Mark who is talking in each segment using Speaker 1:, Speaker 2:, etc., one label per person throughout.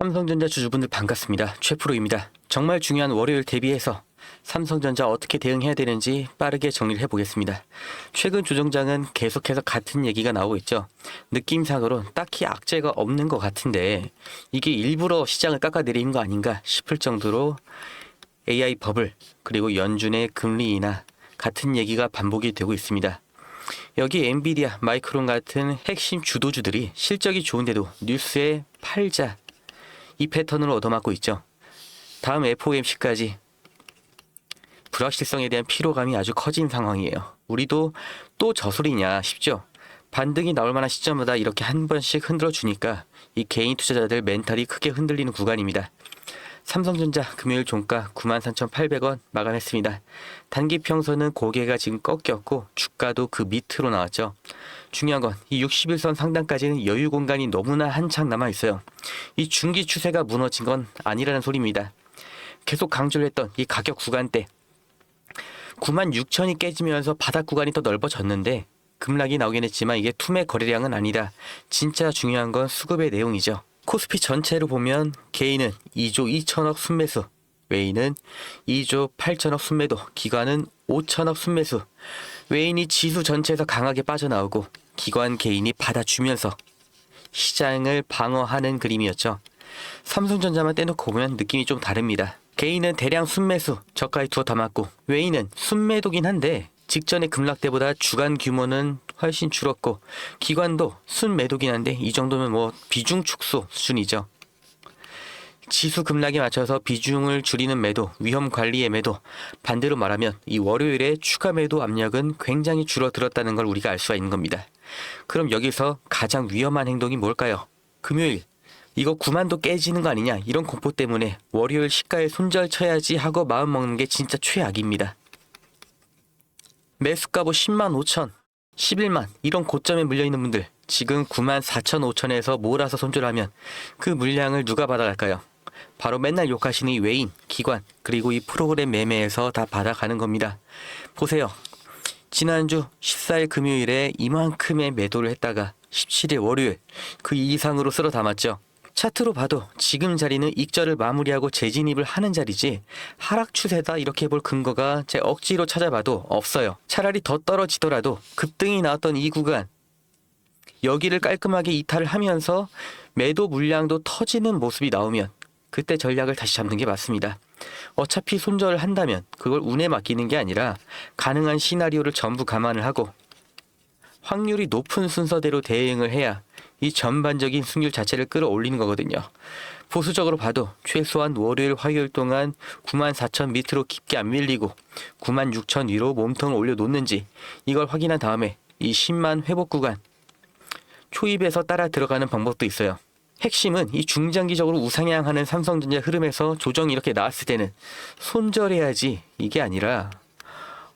Speaker 1: 삼성전자 주주분들 반갑습니다. 최프로입니다. 정말 중요한 월요일 대비해서 삼성전자 어떻게 대응해야 되는지 빠르게 정리를 해보겠습니다. 최근 조정장은 계속해서 같은 얘기가 나오고 있죠. 느낌상으로 딱히 악재가 없는 것 같은데 이게 일부러 시장을 깎아내리는 거 아닌가 싶을 정도로 AI 버블 그리고 연준의 금리 인하 같은 얘기가 반복이 되고 있습니다. 여기 엔비디아, 마이크론 같은 핵심 주도주들이 실적이 좋은데도 뉴스에 팔자 이 패턴을 얻어맞고 있죠. 다음 FOMC까지 불확실성에 대한 피로감이 아주 커진 상황이에요. 우리도 또 저소리냐 싶죠. 반등이 나올 만한 시점마다 이렇게 한 번씩 흔들어 주니까 이 개인 투자자들 멘탈이 크게 흔들리는 구간입니다. 삼성전자 금요일 종가 93,800원 마감했습니다. 단기 평선은 고개가 지금 꺾였고 주가도 그 밑으로 나왔죠. 중요한 건 이 61선 상단까지는 여유 공간이 너무나 한창 남아 있어요. 이 중기 추세가 무너진 건 아니라는 소리입니다. 계속 강조를 했던 이 가격 구간대 9만 6천이 깨지면서 바닥 구간이 더 넓어졌는데 급락이 나오긴 했지만 이게 투매 거래량은 아니다. 진짜 중요한 건 수급의 내용이죠. 코스피 전체로 보면 개인은 2조 2천억 순매수, 외인은 2조 8천억 순매도, 기관은 5천억 순매수. 외인이 지수 전체에서 강하게 빠져나오고 기관 개인이 받아주면서 시장을 방어하는 그림이었죠. 삼성전자만 떼놓고 보면 느낌이 좀 다릅니다. 개인은 대량 순매수 저가에 두어 담았고 외인은 순매도긴 한데 직전의 급락 때보다 주간 규모는 훨씬 줄었고 기관도 순매도긴 한데 이 정도면 뭐 비중 축소 수준이죠. 지수 급락에 맞춰서 비중을 줄이는 매도, 위험 관리의 매도. 반대로 말하면 이 월요일에 추가 매도 압력은 굉장히 줄어들었다는 걸 우리가 알 수가 있는 겁니다. 그럼 여기서 가장 위험한 행동이 뭘까요? 금요일 이거 9만도 깨지는 거 아니냐 이런 공포 때문에 월요일 시가에 손절 쳐야지 하고 마음 먹는 게 진짜 최악입니다. 매수가 뭐 10만 5천, 11만 이런 고점에 물려있는 분들 지금 9만 4천 5천에서 몰아서 손절하면 그 물량을 누가 받아갈까요? 바로 맨날 욕하시는 이 외인, 기관 그리고 이 프로그램 매매에서 다 받아가는 겁니다. 보세요. 지난주 14일 금요일에 이만큼의 매도를 했다가 17일 월요일 그 이상으로 쓸어 담았죠. 차트로 봐도 지금 자리는 익절을 마무리하고 재진입을 하는 자리지 하락 추세다 이렇게 볼 근거가 제 억지로 찾아봐도 없어요. 차라리 더 떨어지더라도 급등이 나왔던 이 구간 여기를 깔끔하게 이탈을 하면서 매도 물량도 터지는 모습이 나오면 그때 전략을 다시 잡는 게 맞습니다. 어차피 손절을 한다면 그걸 운에 맡기는 게 아니라 가능한 시나리오를 전부 감안을 하고 확률이 높은 순서대로 대응을 해야 이 전반적인 승률 자체를 끌어올리는 거거든요. 보수적으로 봐도 최소한 월요일, 화요일 동안 9만 4천 밑으로 깊게 안 밀리고 9만 6천 위로 몸통을 올려놓는지 이걸 확인한 다음에 이 10만 회복 구간 초입에서 따라 들어가는 방법도 있어요. 핵심은 이 중장기적으로 우상향하는 삼성전자 흐름에서 조정이 이렇게 나왔을 때는 손절해야지 이게 아니라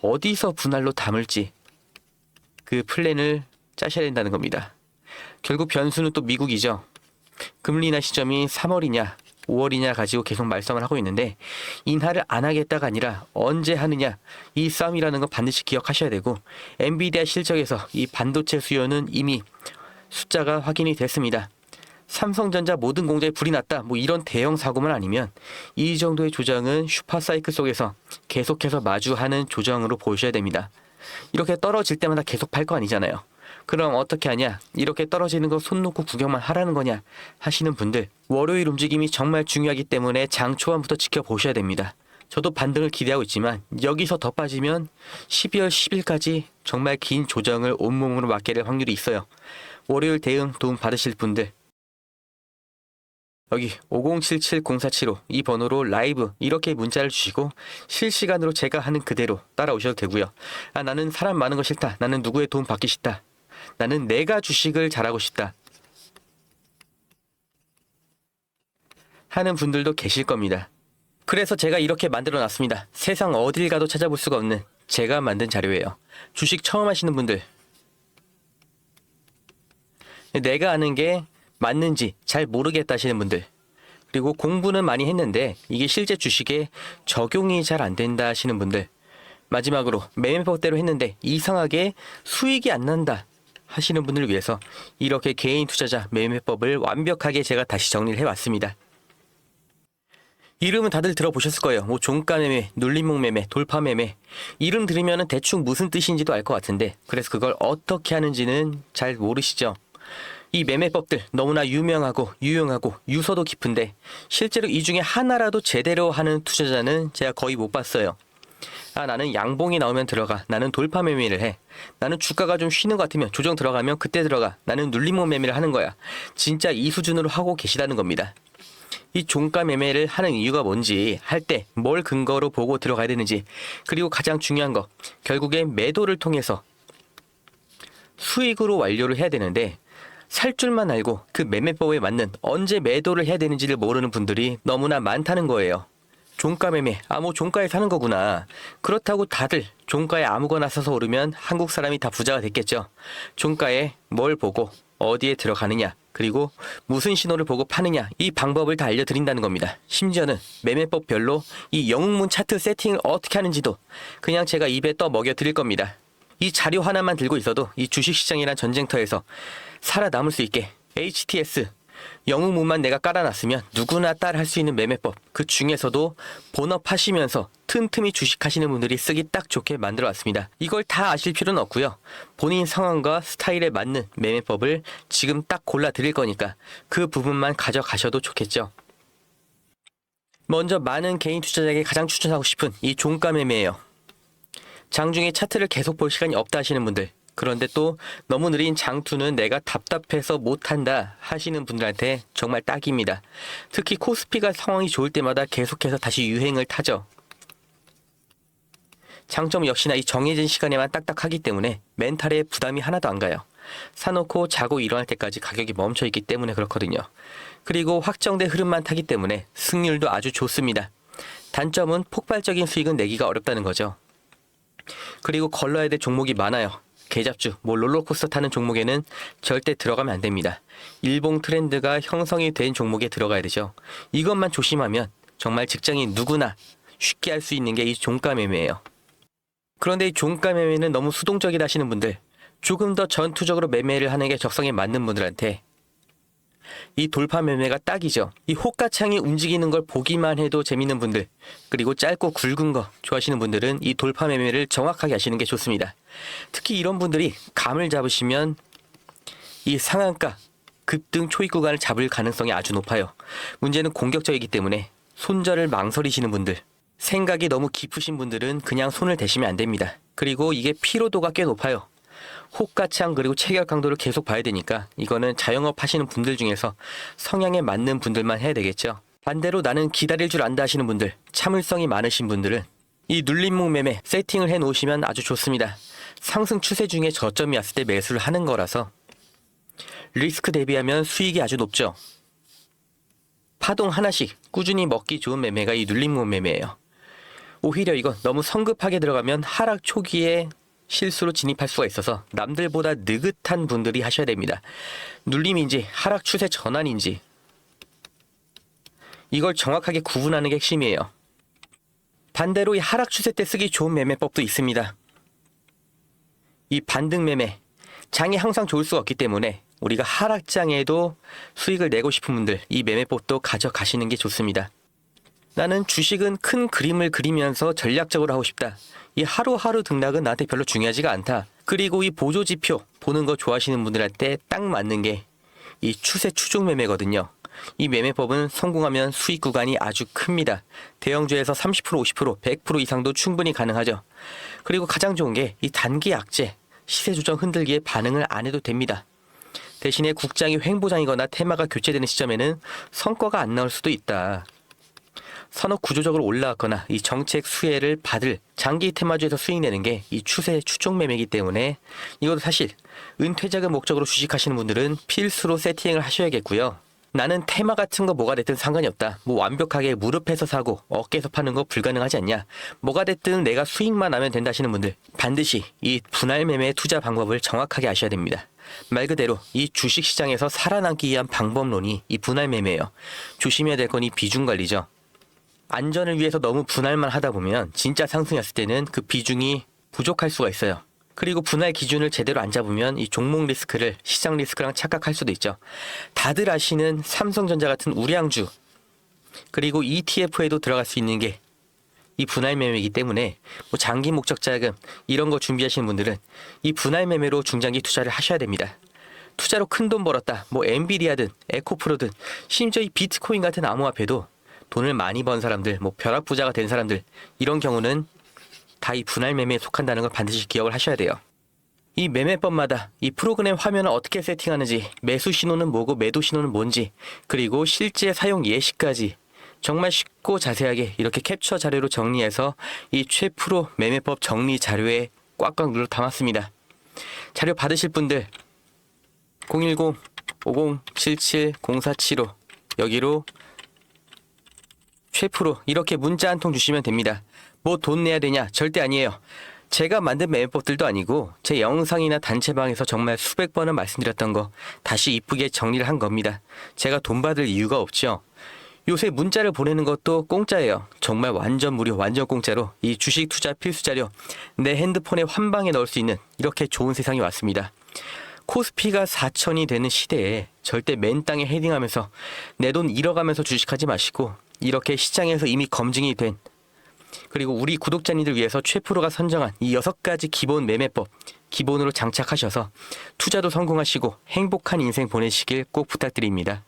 Speaker 1: 어디서 분할로 담을지 그 플랜을 짜셔야 된다는 겁니다. 결국 변수는 또 미국이죠. 금리 인하 시점이 3월이냐 5월이냐 가지고 계속 말썽을 하고 있는데 인하를 안 하겠다가 아니라 언제 하느냐 이 싸움이라는 건 반드시 기억하셔야 되고 엔비디아 실적에서 이 반도체 수요는 이미 숫자가 확인이 됐습니다. 삼성전자 모든 공장에 불이 났다. 뭐 이런 대형 사고만 아니면 이 정도의 조정은 슈퍼 사이클 속에서 계속해서 마주하는 조정으로 보셔야 됩니다. 이렇게 떨어질 때마다 계속 팔 거 아니잖아요. 그럼 어떻게 하냐? 이렇게 떨어지는 거 손 놓고 구경만 하라는 거냐? 하시는 분들 월요일 움직임이 정말 중요하기 때문에 장 초반부터 지켜보셔야 됩니다. 저도 반등을 기대하고 있지만 여기서 더 빠지면 12월 10일까지 정말 긴 조정을 온몸으로 맞게 될 확률이 있어요. 월요일 대응 도움 받으실 분들 여기 50770475 이 번호로 라이브 이렇게 문자를 주시고 실시간으로 제가 하는 그대로 따라오셔도 되고요. 아 나는 사람 많은 거 싫다. 나는 누구의 도움 받기 싫다. 나는 내가 주식을 잘하고 싶다. 하는 분들도 계실 겁니다. 그래서 제가 이렇게 만들어 놨습니다. 세상 어딜 가도 찾아볼 수가 없는 제가 만든 자료예요. 주식 처음 하시는 분들. 내가 아는 게 맞는지 잘 모르겠다 하시는 분들. 그리고 공부는 많이 했는데 이게 실제 주식에 적용이 잘 안 된다 하시는 분들. 마지막으로 매매법대로 했는데 이상하게 수익이 안 난다 하시는 분들을 위해서 이렇게 개인 투자자 매매법을 완벽하게 제가 다시 정리를 해왔습니다. 이름은 다들 들어보셨을 거예요. 뭐 종가 매매, 눌림목 매매, 돌파 매매. 이름 들으면 대충 무슨 뜻인지도 알 것 같은데 그래서 그걸 어떻게 하는지는 잘 모르시죠. 이 매매법들 너무나 유명하고 유용하고 유서도 깊은데 실제로 이 중에 하나라도 제대로 하는 투자자는 제가 거의 못 봤어요. 아 나는 양봉이 나오면 들어가. 나는 돌파 매매를 해. 나는 주가가 좀 쉬는 것 같으면 조정 들어가면 그때 들어가. 나는 눌림목 매매를 하는 거야. 진짜 이 수준으로 하고 계시다는 겁니다. 이 종가 매매를 하는 이유가 뭔지 할 때 뭘 근거로 보고 들어가야 되는지 그리고 가장 중요한 거 결국엔 매도를 통해서 수익으로 완료를 해야 되는데 살 줄만 알고 그 매매법에 맞는 언제 매도를 해야 되는지를 모르는 분들이 너무나 많다는 거예요. 종가 매매, 아, 뭐 종가에 사는 거구나. 그렇다고 다들 종가에 아무거나 사서 오르면 한국 사람이 다 부자가 됐겠죠. 종가에 뭘 보고 어디에 들어가느냐, 그리고 무슨 신호를 보고 파느냐, 이 방법을 다 알려드린다는 겁니다. 심지어는 매매법별로 이 영웅문 차트 세팅을 어떻게 하는지도 그냥 제가 입에 떠 먹여 드릴 겁니다. 이 자료 하나만 들고 있어도 이 주식시장이란 전쟁터에서 살아남을 수 있게 HTS 영웅문만 내가 깔아놨으면 누구나 따라할 수 있는 매매법 그 중에서도 본업하시면서 틈틈이 주식하시는 분들이 쓰기 딱 좋게 만들어 왔습니다. 이걸 다 아실 필요는 없고요. 본인 상황과 스타일에 맞는 매매법을 지금 딱 골라 드릴 거니까 그 부분만 가져가셔도 좋겠죠. 먼저 많은 개인 투자자에게 가장 추천하고 싶은 이 종가 매매예요. 장중에 차트를 계속 볼 시간이 없다 하시는 분들 그런데 또 너무 느린 장투는 내가 답답해서 못한다 하시는 분들한테 정말 딱입니다. 특히 코스피가 상황이 좋을 때마다 계속해서 다시 유행을 타죠. 장점 역시나 이 정해진 시간에만 딱딱하기 때문에 멘탈에 부담이 하나도 안 가요. 사놓고 자고 일어날 때까지 가격이 멈춰 있기 때문에 그렇거든요. 그리고 확정된 흐름만 타기 때문에 승률도 아주 좋습니다. 단점은 폭발적인 수익은 내기가 어렵다는 거죠. 그리고 걸러야 될 종목이 많아요. 개잡주, 뭐 롤러코스터 타는 종목에는 절대 들어가면 안 됩니다. 일봉 트렌드가 형성이 된 종목에 들어가야 되죠. 이것만 조심하면 정말 직장인 누구나 쉽게 할 수 있는 게 이 종가 매매예요. 그런데 이 종가 매매는 너무 수동적이다 하시는 분들, 조금 더 전투적으로 매매를 하는 게 적성에 맞는 분들한테 이 돌파 매매가 딱이죠. 이 호가창이 움직이는 걸 보기만 해도 재밌는 분들, 그리고 짧고 굵은 거 좋아하시는 분들은 이 돌파 매매를 정확하게 하시는 게 좋습니다. 특히 이런 분들이 감을 잡으시면 이 상한가 급등 초입 구간을 잡을 가능성이 아주 높아요. 문제는 공격적이기 때문에 손절을 망설이시는 분들, 생각이 너무 깊으신 분들은 그냥 손을 대시면 안 됩니다. 그리고 이게 피로도가 꽤 높아요. 호가창 그리고 체결 강도를 계속 봐야 되니까 이거는 자영업 하시는 분들 중에서 성향에 맞는 분들만 해야 되겠죠. 반대로 나는 기다릴 줄 안다 하시는 분들, 참을성이 많으신 분들은 이 눌림목 매매 세팅을 해 놓으시면 아주 좋습니다. 상승 추세 중에 저점이 왔을 때 매수를 하는 거라서 리스크 대비하면 수익이 아주 높죠. 파동 하나씩 꾸준히 먹기 좋은 매매가 이 눌림목 매매예요. 오히려 이건 너무 성급하게 들어가면 하락 초기에 실수로 진입할 수가 있어서 남들보다 느긋한 분들이 하셔야 됩니다. 눌림인지 하락 추세 전환인지 이걸 정확하게 구분하는 게 핵심이에요. 반대로 이 하락 추세 때 쓰기 좋은 매매법도 있습니다. 이 반등 매매 장이 항상 좋을 수가 없기 때문에 우리가 하락장에도 수익을 내고 싶은 분들 이 매매법도 가져가시는 게 좋습니다. 나는 주식은 큰 그림을 그리면서 전략적으로 하고 싶다. 이 하루하루 등락은 나한테 별로 중요하지가 않다. 그리고 이 보조 지표 보는 거 좋아하시는 분들한테 딱 맞는 게 이 추세 추종 매매거든요. 이 매매법은 성공하면 수익 구간이 아주 큽니다. 대형주에서 30% 50% 100% 이상도 충분히 가능하죠. 그리고 가장 좋은 게 이 단기 약재 시세 조정 흔들기에 반응을 안 해도 됩니다. 대신에 국장이 횡보장이거나 테마가 교체되는 시점에는 성과가 안 나올 수도 있다. 산업 구조적으로 올라왔거나 이 정책 수혜를 받을 장기 테마주에서 수익 내는 게 이 추세 추종 매매이기 때문에 이것도 사실 은퇴자금 목적으로 주식하시는 분들은 필수로 세팅을 하셔야겠고요. 나는 테마 같은 거 뭐가 됐든 상관이 없다. 뭐 완벽하게 무릎에서 사고 어깨에서 파는 거 불가능하지 않냐. 뭐가 됐든 내가 수익만 나면 된다 하시는 분들 반드시 이 분할 매매 투자 방법을 정확하게 아셔야 됩니다. 말 그대로 이 주식 시장에서 살아남기 위한 방법론이 이 분할 매매예요. 조심해야 될 건 이 비중 관리죠. 안전을 위해서 너무 분할만 하다 보면 진짜 상승했을 때는 그 비중이 부족할 수가 있어요. 그리고 분할 기준을 제대로 안 잡으면 이 종목 리스크를 시장 리스크랑 착각할 수도 있죠. 다들 아시는 삼성전자 같은 우량주. 그리고 ETF에도 들어갈 수 있는 게 이 분할 매매이기 때문에 뭐 장기 목적 자금 이런 거 준비하시는 분들은 이 분할 매매로 중장기 투자를 하셔야 됩니다. 투자로 큰 돈 벌었다. 뭐 엔비디아든 에코프로든 심지어 이 비트코인 같은 암호화폐도 돈을 많이 번 사람들, 뭐 벼락 부자가 된 사람들 이런 경우는 다 이 분할 매매에 속한다는 걸 반드시 기억을 하셔야 돼요. 이 매매법마다 이 프로그램 화면을 어떻게 세팅하는지, 매수 신호는 뭐고 매도 신호는 뭔지, 그리고 실제 사용 예시까지 정말 쉽고 자세하게 이렇게 캡처 자료로 정리해서 이 최프로 매매법 정리 자료에 꽉꽉 눌러 담았습니다. 자료 받으실 분들 010-5077-0475 여기로 최프로 이렇게 문자 한 통 주시면 됩니다. 뭐 돈 내야 되냐? 절대 아니에요. 제가 만든 매매법들도 아니고 제 영상이나 단체방에서 정말 수백 번은 말씀드렸던 거 다시 이쁘게 정리를 한 겁니다. 제가 돈 받을 이유가 없죠. 요새 문자를 보내는 것도 공짜예요. 정말 완전 무료, 완전 공짜로 이 주식 투자 필수 자료 내 핸드폰에 한 방에 넣을 수 있는 이렇게 좋은 세상이 왔습니다. 코스피가 4천이 되는 시대에 절대 맨 땅에 헤딩하면서 내 돈 잃어가면서 주식하지 마시고 이렇게 시장에서 이미 검증이 된 그리고 우리 구독자님들 위해서 최프로가 선정한 이 여섯 가지 기본 매매법 기본으로 장착하셔서 투자도 성공하시고 행복한 인생 보내시길 꼭 부탁드립니다.